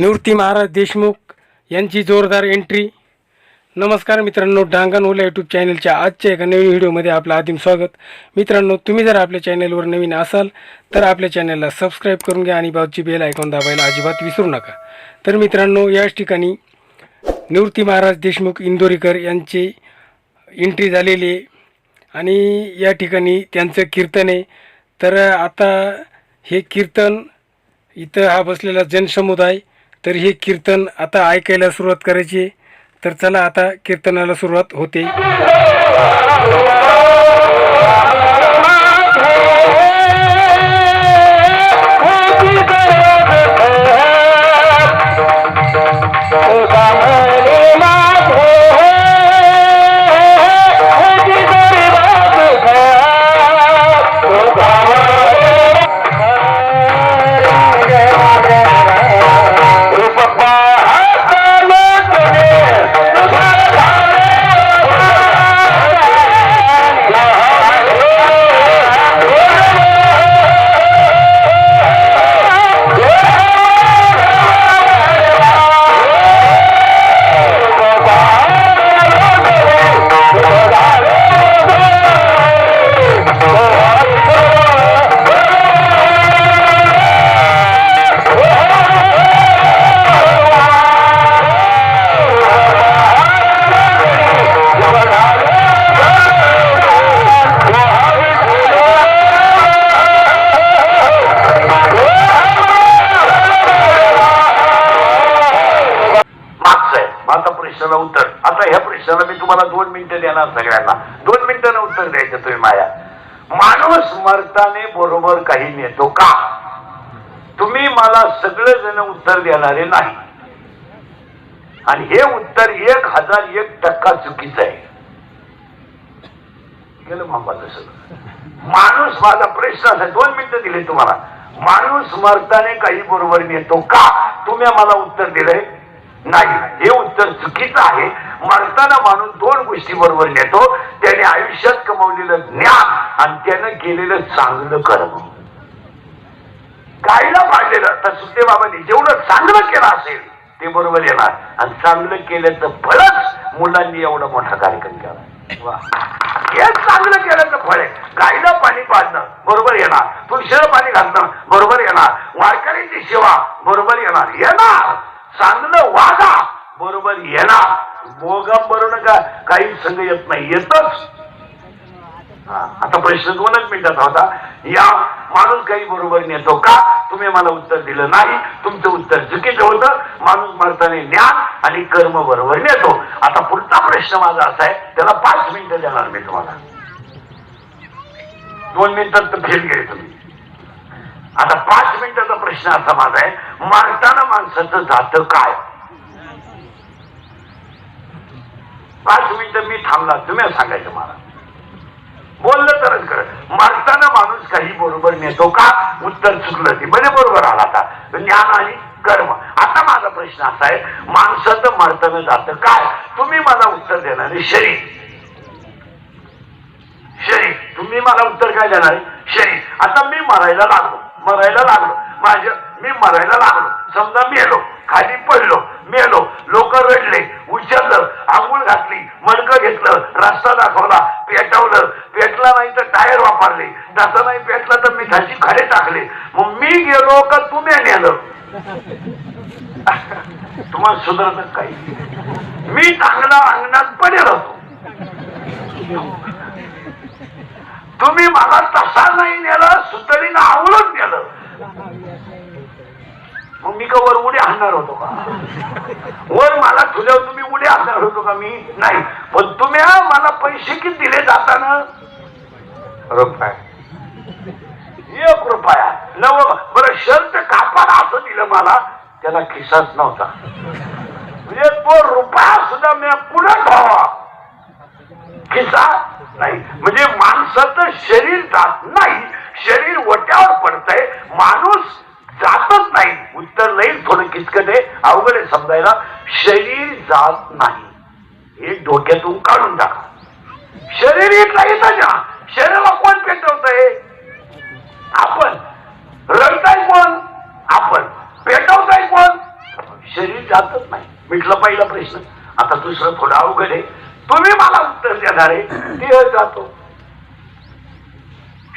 निवृत्ती महाराज देशमुख यांची जोरदार एंट्री नमस्कार मित्रांनो डांगण ओला यूट्यूब चॅनलच्या आजच्या एका नवीन व्हिडिओमध्ये आपलं आदिम स्वागत. मित्रांनो तुम्ही जर आपल्या चॅनलवर नवीन असाल तर आपल्या चॅनलला सबस्क्राईब करून घ्या आणि बाजूची बेल ऐकून दाबायला अजिबात विसरू नका. तर मित्रांनो याच ठिकाणी निवृत्ती महाराज देशमुख इंदोरीकर यांची एंट्री झालेली आहे. आणि या ठिकाणी त्यांचं कीर्तन आहे. तर आता हे कीर्तन इथं हा बसलेला जनसमुदाय तर हे कीर्तन आता ऐकायला सुरुवात करायची. तर चला आता कीर्तनाला सुरुवात होते. दोन मिनिटं देणार सगळ्यांना. दोन मिनिटं उत्तर द्यायचं तुम्ही माया माणूस मरताने बरोबर काही नेतो का? तुम्ही मला सगळे जण उत्तर देणारे नाही. आणि हे उत्तर एक हजार एक टक्का चुकीचं आहे. गेलं मामाचं सगळं. माणूस माझा प्रश्न असा दोन मिनिटं दिले तुम्हाला. माणूस मरताने काही बरोबर नेतो का? तुम्ही मला उत्तर दिलंय. नाही हे उत्तर चुकीचं आहे मरताना माणूस दोन गोष्टी बरोबर नेतो त्याने आयुष्यात कमवलेलं ज्ञान आणि त्यानं केलेलं चांगलं कर्म. गायला पाडलेलं तर सुदेबाबांनी बाबांनी जेवढं चांगलं केलं असेल ते बरोबर येणार. आणि चांगलं केल्याचं फळच मुलांनी एवढा मोठा कार्यक्रम केला. हे चांगलं केल्याचं फळ आहे. गायला पाणी पाडणं बरोबर येणार. तुळशीला पाणी घालणं बरोबर येणार. वारकऱ्यांची सेवा बरोबर येणार. येणार. चांगलं वागा बरोबर येणार. मोगम बरोबर का काही संघ येत नाही येतच. आता प्रश्न दोनच मिनिटात होता. या माणूस काही बरोबर नेतो का? तुम्ही मला उत्तर दिलं नाही. तुमचं उत्तर चुकीचं होतं. माणूस मरताना ज्ञान आणि कर्म बरोबर नेतो. आता पुढचा प्रश्न माझा असा आहे त्याला पाच मिनिटं देणार मी तुम्हाला. दोन मिनिटात तर फेल गेले तुम्ही. आता पाच मिनिटाचा प्रश्न असा माझा आहे मरताना माणसाचं जातं काय? पाच मिनिटं मी थांबला तुम्ही सांगायचं मला. बोललं तरच खरं मरताना माणूस काही बरोबर नेतो का? उत्तर चुकलं ते म्हणजे बरे बरोबर आला आता. ज्ञान आणि कर्म. आता माझा प्रश्न असा आहे माणसाचं मरताना जातं काय? तुम्ही मला उत्तर देणार शरीर. शरीर. तुम्ही मला उत्तर काय देणार आहे? शरीर आता मी मरायला लागलो मरायला लागलो. माझ्या मी मरायला लागलो. समजा मेलो खाली पडलो मेलो लोक रडले उचललं आंघोळ घातली मणकं घेतलं रस्ता दाखवला पेटवलं. पेटला नाही तर टायर वापरले. तसं नाही पेटला तर मिठाची खडे टाकले. मग मी गेलो का तुम्ही नेलं? तुम्हाला सुधारत काही मी चांगला अंगणात पडेल होतो तुम्ही मला नेलं सुतळीनं आवळत नेलं मग मी का वर उडी आणणार होतो का? वर मला तुझ्यावर तुम्ही उडी आणणार होतो का? मी नाही. पण तुम्ही मला पैसे किती दिले जाताना? रुपये एक रुपया. नव बरं शर्ट कापाला असं दिलं मला त्याला खिसाच नव्हता. म्हणजे तो रुपया सुद्धा मी पुढे ठेवा. खिसा? नाही. म्हणजे माणसाचं शरीर जात नाही. माणूस जातच नाही. उत्तर नाही थोडं किचकट आहे. अवघड आहे समजायला. शरीर जात नाही. हे डोक्यातून काढून टाका. शरीर येत नाही त्याच्या शरीराला कोण पेटवतंय? आपण. रडताय कोण? आपण. पेटवताय कोण? शरीर जातच नाही. मिटलं पहिला प्रश्न. आता दुसरं थोडं अवघड आहे. तुम्ही मला उत्तर देणार आहे. देह जातो.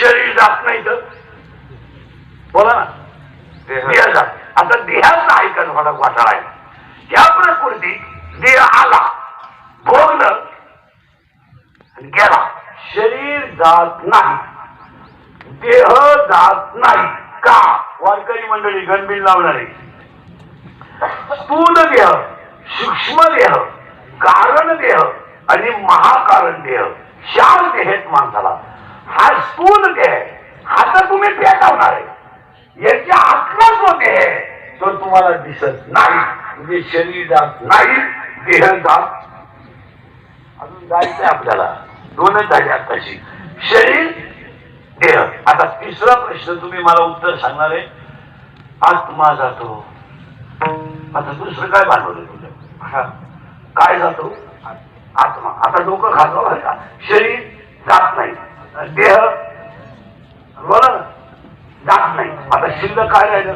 शरीर जात नाही तर बोला ना. देह. जात आता देहाचा ऐकत मला वाटाळा आहे या प्रकृतीत देह आला भोगलं आणि गेला. शरीर जात नाही. देह जात नाही. का? वारकरी मंडळी गणबिन लावणारे. स्थूल देह सूक्ष्म देह कारण देह आणि महाकारण देह. चार देह आहेत माणसाला. हा स्थूल देह हा तर तुम्ही पेटवणार आहे. याच्या आतला होते. तो तुम्हाला दिसत नाही. म्हणजे शरीर जात नाही देह जात अजून जायचंय आपल्याला. दोनच झाले आताशी. शरीर देह. आता तिसरा प्रश्न तुम्ही मला उत्तर सांगणार आहे. आत्मा जातो. आता दुसरं काय बनवलं तुझं? काय जातो? आत्मा. आता डोकं खातो. शरीर जात नाही. देह बोला ना जात नाही आता शिल्लक काय राहिलं?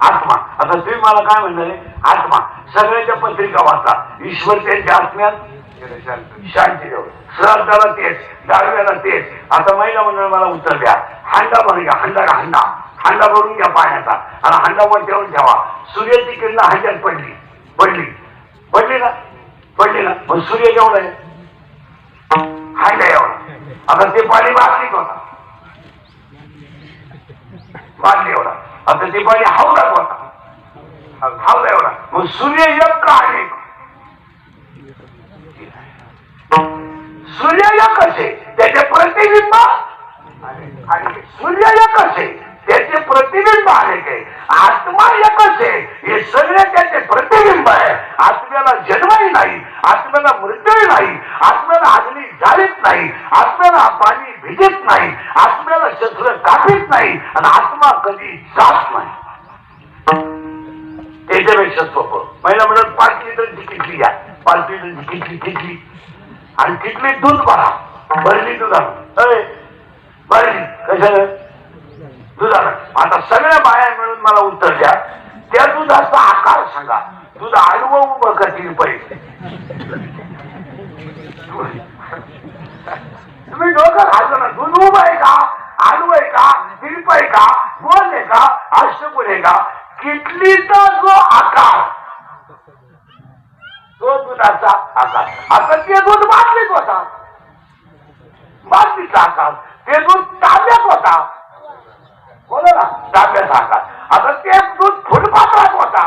आत्मा. आता तुम्ही मला काय म्हणणार? आत्मा. सगळ्याच्या पत्रिका वाचा. ईश्वर त्यांच्या आत्म्यात. शांती देऊ श्राद्धाला तेच डाव्याला तेच. आता महिला मंडळ मला उत्तर द्या. हांडा भरून घ्या हांडा का हांडा? हांडा भरून घ्या पाण्याचा. आणि हांडा वर ठेवून ठेवा. सूर्याची किरण हांड्यात पडली. पडली. पडली ना? पडली ना? मग सूर्य जेवढा आहे. हांडा एवढा. आता ते पाणी बाटलीत होता. बाटली एवढा. आता ते पाणी हावडात होता हावडा एवढा? मग सूर्य एक का अनेक सूर्य एकच आहे. त्याचे प्रतिबिंब आणि सूर्य एकच आहे. त्याचे प्रतिबिंब अनेक आहे आत्मा एकच आहे. हे सगळे त्याचे प्रतिबिंब आहे. आत्म्याला जन्मही नाही आत्म्याला मृत्यूही नाही आत्म्याला अग्नी जाळीत नाही आत्म्याला पाणी भिजत नाही आत्म्याला शस्त्र कापीत नाही आणि आत्मा कधी जात नाही. त्याच्यापेक्षा सोपं. महिला म्हणत पाच लिटर किटली घ्या पाच लिटर किटली किटली आणि किटली दूध भरा भरली दुधानं अय भरली. कशानं? दुधाला. आता सगळ्या बाया मिळून मला उत्तर द्या. त्या दुधाचा आकार सांगा. दूध आडवं उभं का तिरपई तुम्ही डोकं खाल्लं ना. दूध उभं आहे का? आडवं आहे का? तिरप आहे का? गोल आहे का? अष्टपुर आहे का? किटलीचा जो आकार. तो दुधाचा आकार. आता ते दूध बाटलीत होता. बाटलीचा आकार. ते दूध ताब्यात होता बोला ना ताब्याचा आकार आता ते दूध फुलपात्रात होता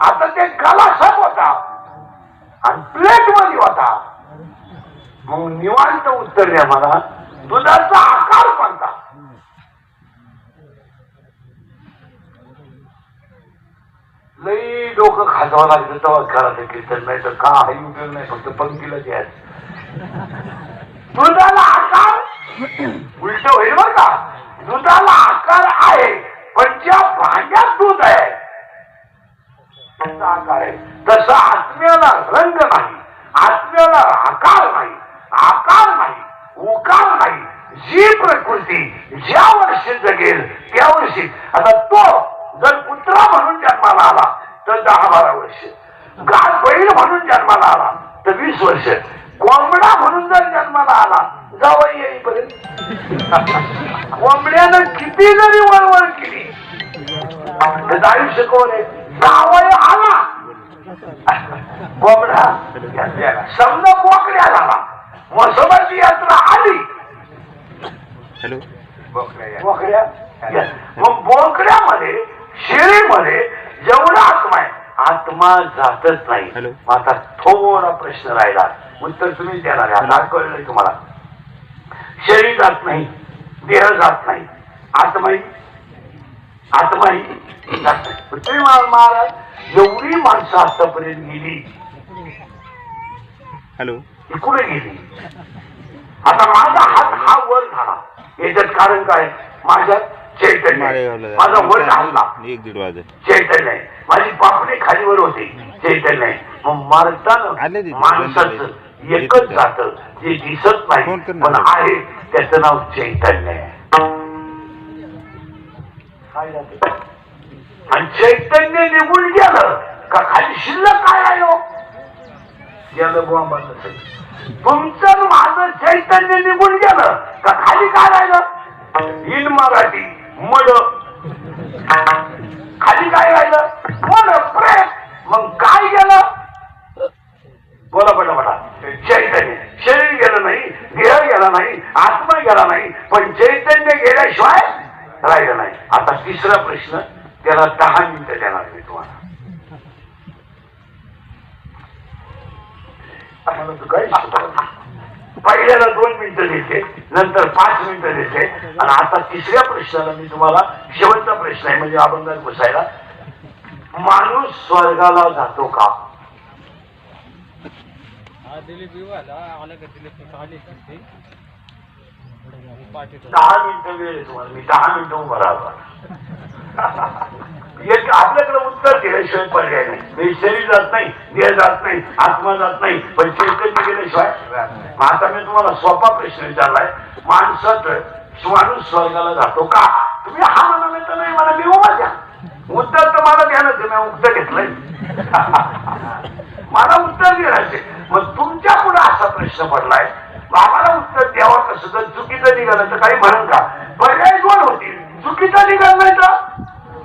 आता ते गलासात होता आणि प्लेटमध्ये होता मग निवांत उत्तर द्या मला दुधाचा आकार कोणता? लई डोकं खाजावं लागतं तेव्हा घरात कीर्तन नाही तर काही उपयोग नाही फक्त पंक्तीला द्यायचं. दुधाला आकार उलट होईल बर का? दुधाला आकार आहे पण ज्या भांड्यात दूध आहे त्याचा आकार आहे. तसा आत्म्याला रंग नाही आत्म्याला आकार नाही आकार नाही. उकार नाही जी प्रकृती ज्या वर्षी जगेल त्या वर्षी आता तो जर कुत्रा म्हणून जन्माला आला तर दहा बारा वर्ष. गाय बैल म्हणून जन्माला आला तर वीस वर्ष. कोंबडा म्हणून जर जन्माला आला जावं येईपर्यंत. कोंबड्यानं किती जरी वळवळ केली त्याचं आयुष्य कोण आहे? जावय आला. कोंबडा समजा बोकड्या झाला. वसवाची यात्रा आली. हॅलो. बोकड्या. मग बोकड्यामध्ये शेळीमध्ये जेवढा आत्मा आहे आत्मा जातच नाही. आता थोडा प्रश्न राहिला. उत्तर तुम्ही देणार आता कळलंय तुम्हाला. शरीर जात नाही. देह जात नाही. आत्माही आत्माही जात नाही. तुम्ही मला महाराज एवढी माणसं आतापर्यंत गेली. हॅलो. ती कुठे गेली. आता माझा हात हा वर झाला. याच्यात कारण काय? माझ्यात चैतन्य. आहे. माझा वर हल्ला एक दीड वाजे. चैतन्य. आहे माझी पापणी खालीवर होती. चैतन्य. आहे मग मारताना. माणसाचं एकच जात. जे दिसत नाही. पण आहे त्याचं नाव चैतन्य. आहे? आणि चैतन्य निघून गेलं. का खाली शिल्लक काय राहिलो गेलं बॉम्बाचं तुमचं माझं चैतन्य निघून गेलं का खाली काय राहिलं? इन मराठी मड. खाली काय राहिलं? मड प्रेम मग काय गेलं? बोला बटा बटा चैतन्य. शरीर गेलं नाही देह गेला नाही आत्मा गेला नाही पण चैतन्य गेल्याशिवाय राहिलं नाही. आता तिसरा प्रश्न त्याला दहा मिनिटं देणार मी तुम्हाला. आम्हाला पहिल्याला दोन मिनिटं देते नंतर पाच मिनिटं देते. आणि आता तिसऱ्या प्रश्नाला मी तुम्हाला शेवटचा प्रश्न आहे म्हणजे अभंगात बसायला. माणूस स्वर्गाला जातो का? दिलीप विवाला आला. का दिलीप? दहा मिनिटं वेळ आहे तुम्हाला. मी दहा मिनिटं उभा राहतो एक आपल्याकडे उत्तर दिल्याशिवाय पर्याय नाही. मी शरीर जात नाही देह जात नाही आत्मा जात नाही पण चैतन्य गेल्याशिवाय. आता मी तुम्हाला सोपा प्रश्न विचारलाय. माणसात माणूस स्वर्गाला जातो का? तुम्ही हा म्हणाले तर नाही मला मी उभा द्या. उत्तर तर मला द्यानच मी उत्तर घेतलंय. मला उत्तर द्यायचे मग तुमच्यापुढे असा प्रश्न पडलाय आम्हाला उत्तर द्यावं कसं तर चुकीचं निघालं तर काही म्हणून का? पर्याय दोन होतील चुकीचं निघालं नाही तर?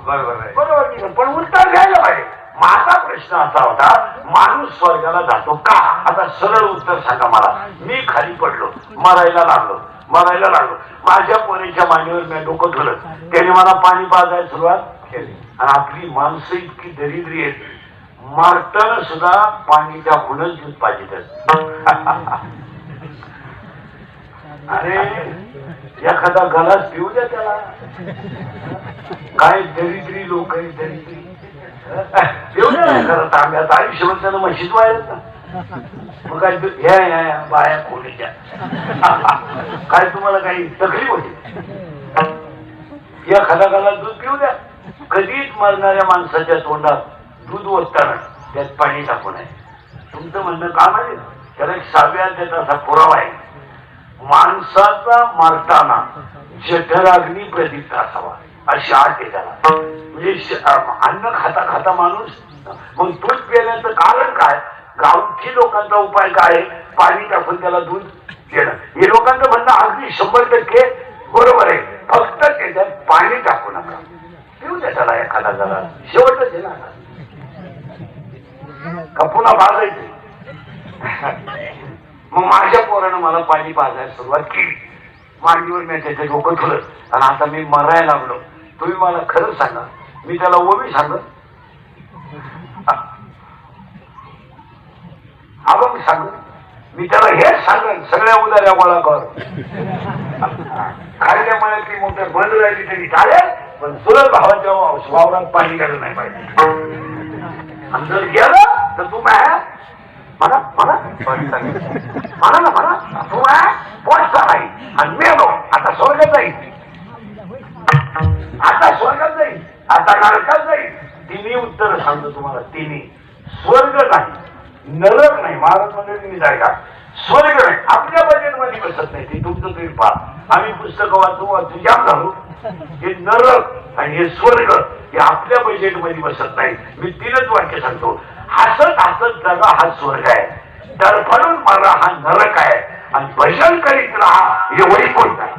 बरोबर आहे. बरोबर निघाल. पण उत्तर घ्यायला पाहिजे. माझा प्रश्न असा होता माणूस स्वर्गाला जातो का? आता सरळ उत्तर सांगा मला. मी खाली पडलो. मरायला लागलो. मरायला लागलो. माझ्या पोरीच्या मांडीवर मी डोकं धुलं. त्याने मला पाणी पाजायला सुरुवात केली. आणि आपली माणसं इतकी दरिद्री आहेत. मारताना सुद्धा पाणी टाकूनच दूध पाहिजे अरे एखादा गलास पिऊ द्या त्याला. काय दरिद्री लोक आहे दरिद्री. पिऊ द्या खरं तांब्यात आयुष्यभर त्यानं म्हशीत व्हायला ना. मग काय या ह्या ह्या बाया कोणीच्या काय तुम्हाला काही तकलीफ होती? एखादा गलास दूध पिऊ द्या. कधीच मरणाऱ्या माणसाच्या तोंडात दूध ओतताना त्यात पाणी टाकू नये. तुमचं म्हणणं काम आहे. त्याला एक सहाव्या असा पुरावा आहे. माणसाचा मारताना जठराग्नी प्रदीप्त असावा. अशी आठ आहे त्याला म्हणजे अन्न खाता खाता माणूस मग दूध पिण्याचं कारण काय? गावठी लोकांचा उपाय काय? पाणी टाकून त्याला दूध देणं. हे लोकांचं म्हणणं अगदी शंभर टक्के बरोबर आहे. फक्त त्याच्यात पाणी टाकू नका. पिऊ द्या त्याला एखादा जरा. शेवटच आहे ना का पुन्हा भाजायचं मग माझ्या पोरानं मला पाणी पाजायला सुरुवात केली. मांडीवर मी त्याचं डोकं धुलं आणि आता मी मरायला लागलो. तुम्ही मला खरं सांगा मी त्याला ओबी सांग अभंग सांग मी त्याला हेच सांगन सगळ्या उदाऱ्या गोळा कर. खायच्या मळ्यातली मोठ्या बंद राहिली तरी चालेल पण सुरत भावाच्या वावरात पाणी गेलं नाही पाहिजे. आणि जर गेलं तर तू काय म्हणा म्हणा म्हणा ना म्हणा तू आहे? पोचता नाही? आणि मेलो आता स्वर्गात जाईल आता स्वर्गात जाईल आता नरकात जाईल तिन्ही उत्तर सांगतो तुम्हाला. तिन्ही. स्वर्ग नाही. नरक नाही. महाराज मंडळी जाय का? स्वर्ग नाही. आपल्या बजेटमध्ये बसत नाही. ते तुमचं तुम्ही पहा. आम्ही पुस्तकं वाचू वाचू जाम झालो. हे नरक आणि हे स्वर्ग हे आपल्या बजेटमध्ये बसत नाही. मी तीनच वाक्य सांगतो. हसत हसत जगा हा स्वर्ग आहे. तडफडून मला हा नरक आहे. आणि भजन करीत राहा हे वैकुंठ आहे.